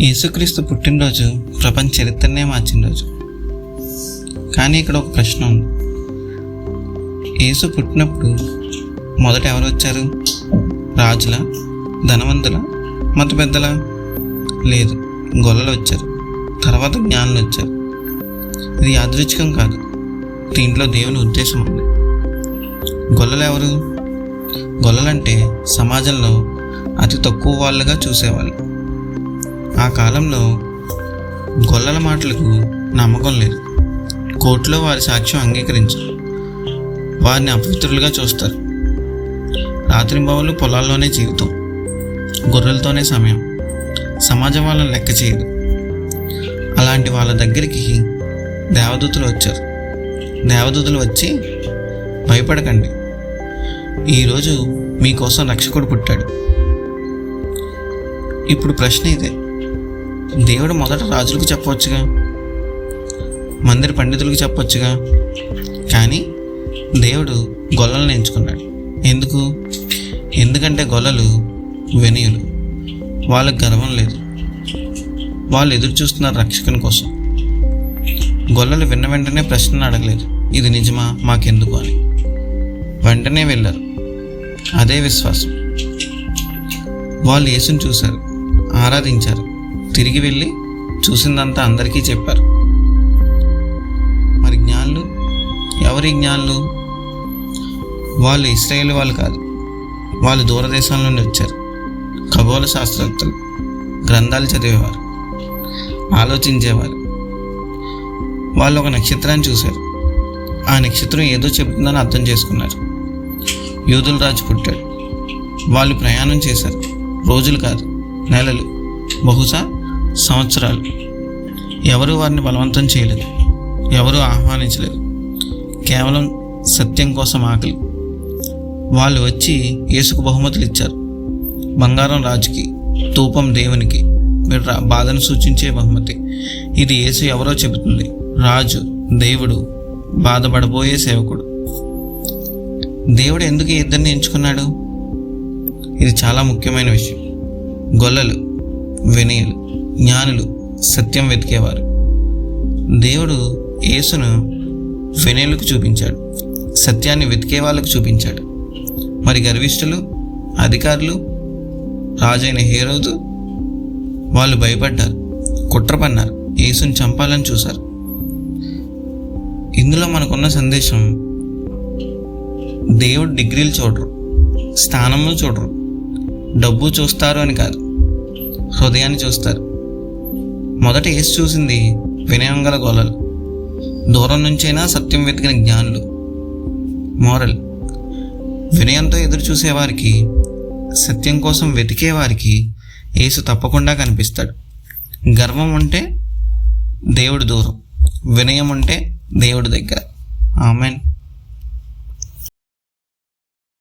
యేసుక్రీస్తు పుట్టినరోజు ప్రపంచ చరిత్రనే మార్చిన రోజు కానీ ఇక్కడ ఒక ప్రశ్న ఉంది. యేసు పుట్టినప్పుడు మొదట ఎవరు వచ్చారు? రాజుల? ధనవంతుల? మత పెద్దల? లేదు గొల్లలు వచ్చారు. తర్వాత జ్ఞానులు వచ్చారు. ఇది యాదృచ్ఛికం కాదు. దీంట్లో దేవుని ఉద్దేశం ఉంది. గొల్లలు ఎవరు? గొల్లలంటే సమాజంలో అతి తక్కువ వాళ్ళుగా చూసేవాళ్ళు. ఆ కాలంలో గొల్లల మాటలకు నమ్మకం లేదు. కోర్టులో వారి సాక్ష్యం అంగీకరించరు. వారిని అపవిత్రులుగా చూస్తారు. రాత్రింబవళ్ళు పొలాల్లోనే జీవితం. గొర్రెలతోనే సమయం. సమాజం వాళ్ళని లెక్క చేయదు. అలాంటి వాళ్ళ దగ్గరికి దేవదూతలు వచ్చారు. దేవదూతలు వచ్చి భయపడకండి. ఈరోజు మీకోసం రక్షకుడు పుట్టాడు. ఇప్పుడు ప్రశ్న ఇదే. దేవుడు మొదట రాజులకు చెప్పవచ్చుగా మందిర పండితులకు చెప్పొచ్చుగా కానీ దేవుడు గొల్లలను ఎంచుకున్నాడు. ఎందుకు? ఎందుకంటే గొల్లలు వెనియులు. వాళ్ళకి గర్వం లేదు. వాళ్ళు ఎదురు చూస్తున్నారు రక్షకుని కోసం. గొల్లలు విన్న వెంటనే ప్రశ్నలు అడగలేదు. ఇది నిజమా? మాకెందుకు అని. వెంటనే వెళ్ళారు. అదే విశ్వాసం. వాళ్ళు యేసుని చూశారు. ఆరాధించారు. తిరిగి వెళ్ళి చూసిందంతా అందరికీ చెప్పారు. మరి జ్ఞానులు? ఎవరి జ్ఞానులు? వాళ్ళు ఇస్రాయేల్ వాళ్ళు కాదు. వాళ్ళు దూరదేశాల నుండి వచ్చారు. ఖగోళ శాస్త్రవేత్తలు. గ్రంథాలు చదివేవారు. ఆలోచించేవారు. వాళ్ళు ఒక నక్షత్రాన్ని చూశారు. ఆ నక్షత్రం ఏదో చెబుతుందని అర్థం చేసుకున్నారు. యూదుల రాజు పుట్టాడు. వాళ్ళు ప్రయాణం చేశారు. రోజులు కాదు నెలలు. బహుశా సంవత్సరాలు. ఎవరు వారిని బలవంతం చేయలేదు. ఎవరూ ఆహ్వానించలేదు. కేవలం సత్యం కోసం ఆకలి. వాళ్ళు వచ్చి యేసుకు బహుమతులు ఇచ్చారు. బంగారం రాజుకి తూపం దేవునికి మీరు రా- బాధను సూచించే బహుమతి. ఇది యేసు ఎవరో చెబుతుంది. రాజు దేవుడు బాధపడబోయే సేవకుడు. దేవుడు ఎందుకు ఇద్దరిని ఎంచుకున్నాడు? ఇది చాలా ముఖ్యమైన విషయం. గొల్లలు వినయులు. జ్ఞానులు సత్యం వెతికేవారు. దేవుడు యేసును ఫెనేలకు చూపించాడు. సత్యాన్ని వెతికే వాళ్ళకు చూపించాడు. మరి గర్విష్ఠులు అధికారులు రాజైన హేరోదు వాళ్ళు భయపడ్డారు. కుట్ర పన్నారు యేసుని చంపాలని చూశారు. ఇందులో మనకున్న సందేశం దేవుడు డిగ్రీలు చూడరు స్థానములు చూడరు. డబ్బు చూస్తారు అని కాదు. హృదయాన్ని చూస్తారు. మొదట ఏసు చూసింది వినయం గల దూరం నుంచైనా సత్యం వెతికిన జ్ఞానులు. మోరల్. వినయంతో ఎదురు చూసేవారికి సత్యం కోసం వెతికేవారికి యేసు తప్పకుండా కనిపిస్తాడు. గర్వం ఉంటే దేవుడు దూరం. వినయం ఉంటే దేవుడి దగ్గర. ఆమెన్.